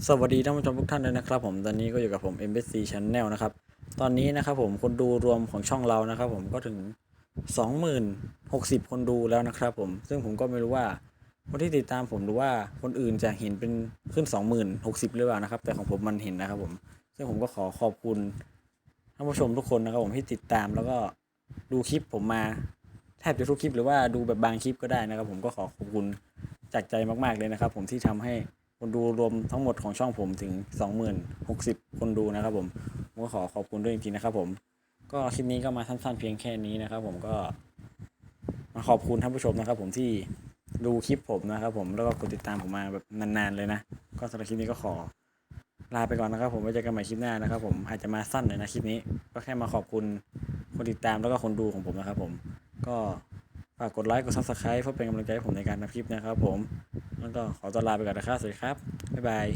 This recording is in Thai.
สวัสดีท่านผู้ชมทุกท่านเลยนะครับผมตอนนี้ก็อยู่กับผม MBC Channel นะครับตอนนี้นะครับผมคนดูรวมของช่องเรานะครับผมก็ถึง 2060 คนดูแล้วนะครับผมซึ่งผมก็ไม่รู้ว่าคนที่ติดตามผมหรือว่าคนอื่นจะเห็นเป็นขึ้น 2060 หรือเปล่านะครับ แต่ของผมมันเห็นนะครับผม ซึ่งผมก็ขอขอบคุณท่านผู้ชมทุกคนนะครับผมที่ติดตามแล้วก็ดูคลิปผมมาแทบจะทุกคลิปหรือว่าดูแบบบางคลิปก็ได้นะครับ ผมก็ขอขอบคุณจากใจมาก ๆเลยนะครับ ผมที่ทำให้ คนดูรวมทั้งหมดของช่องผมถึง 20,060 คนดูนะครับผมผมก็ขอขอบคุณด้วยจริงๆนะครับผมก็คลิปนี้ก็มาสั้นๆเพียงแค่นี้นะครับ ผมก็มาขอบคุณท่านผู้ชมนะครับ ผมที่ดูคลิปผมนะครับผมแล้วก็กดติดตามผมมาแบบนานๆเลยนะ ก็สำหรับคลิปนี้ก็ขอลาไปก่อนนะครับ ผมไว้เจอกันใหม่คลิปหน้านะครับ ผมอาจจะมาสั้นหน่อยนะคลิปนี้ ก็แค่มาขอบคุณคนติดตามแล้วก็คนดูของผมนะครับ ผมก็ากกดไลค์กด subscribe เพื่อเป็นกำลังใจให้ผมในการทำคลิปนะครับผม แล้วก็ขอตัวลาไปก่อนนะครับ สวัสดีครับ บ๊ายบาย